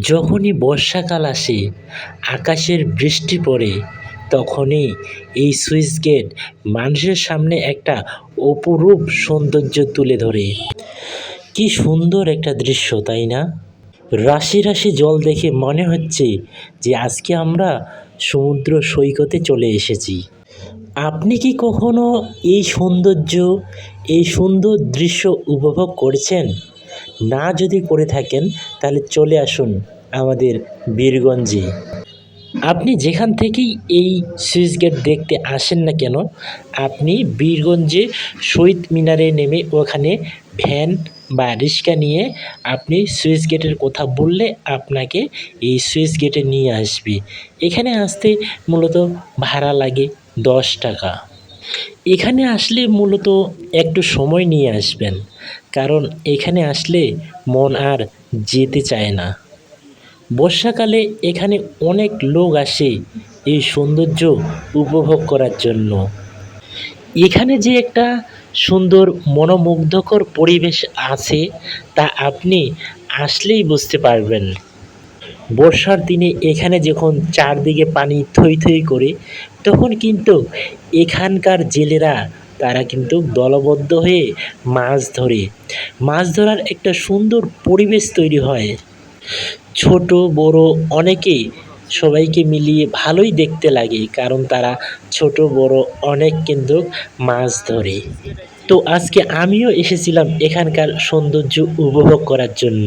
যখনই বর্ষাকাল আসে, আকাশের বৃষ্টি পড়ে, তখনই এই সুইচ গেট মানুষের সামনে একটা অপরূপ সৌন্দর্য তুলে ধরে। কি সুন্দর একটা দৃশ্য, তাই না? রাশি রাশি জল দেখে মনে হচ্ছে যে আজকে আমরা সমুদ্র সৈকতে চলে এসেছি। আপনি কি কখনো এই সৌন্দর্য, এই সুন্দর দৃশ্য উপভোগ করেছেন? না যদি করে থাকেন, তাহলে চলে আসুন আমাদের বীরগঞ্জে। আপনি যেখান থেকেই এই সুইচ গেট দেখতে আসেন না কেন, আপনি বীরগঞ্জে শহীদ মিনারে নেমে ওখানে ভ্যান বা রিক্সা নিয়ে আপনি সুইচ গেটের কথা বললে আপনাকে এই সুইচ গেটে নিয়ে আসবে। এখানে আসতে মূলত ভাড়া লাগে দশ টাকা। এখানে আসলে মূলত একটু সময় নিয়ে আসবেন। কারণ এখানে আসলে মন আর যেতে চায় না। বর্ষাকালে এখানে অনেক লোক আসে এই সৌন্দর্য উপভোগ করার জন্য। এখানে যে একটা সুন্দর মনোমুগ্ধকর পরিবেশ আছে তা আপনি আসলেই বুঝতে পারবেন। বর্ষার দিনে এখানে যখন চারদিকে পানি থই থই করে, তখন কিন্তু এখানকার জেলেরা তারা কিন্তু দলবদ্ধ হয়ে মাছ ধরে। মাছ ধরার একটা সুন্দর পরিবেশ তৈরি হয়। ছোট, বড় অনেকেই সবাইকে মিলিয়ে ভালোই দেখতে লাগে, কারণ তারা ছোট, বড় অনেক কিন্তু মাছ ধরে। তো আজকে আমিও এসেছিলাম এখানকার সৌন্দর্য উপভোগ করার জন্য।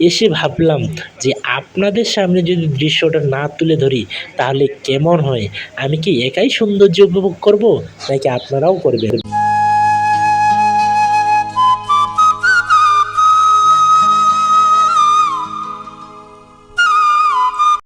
এসে ভাবলাম যে আপনাদের সামনে যদি দৃশ্যটা না তুলে ধরি, তাহলে কেমন হয়? আমি কি একাই সৌন্দর্য উপভোগ করব? নাকি আপনারাও করবেন?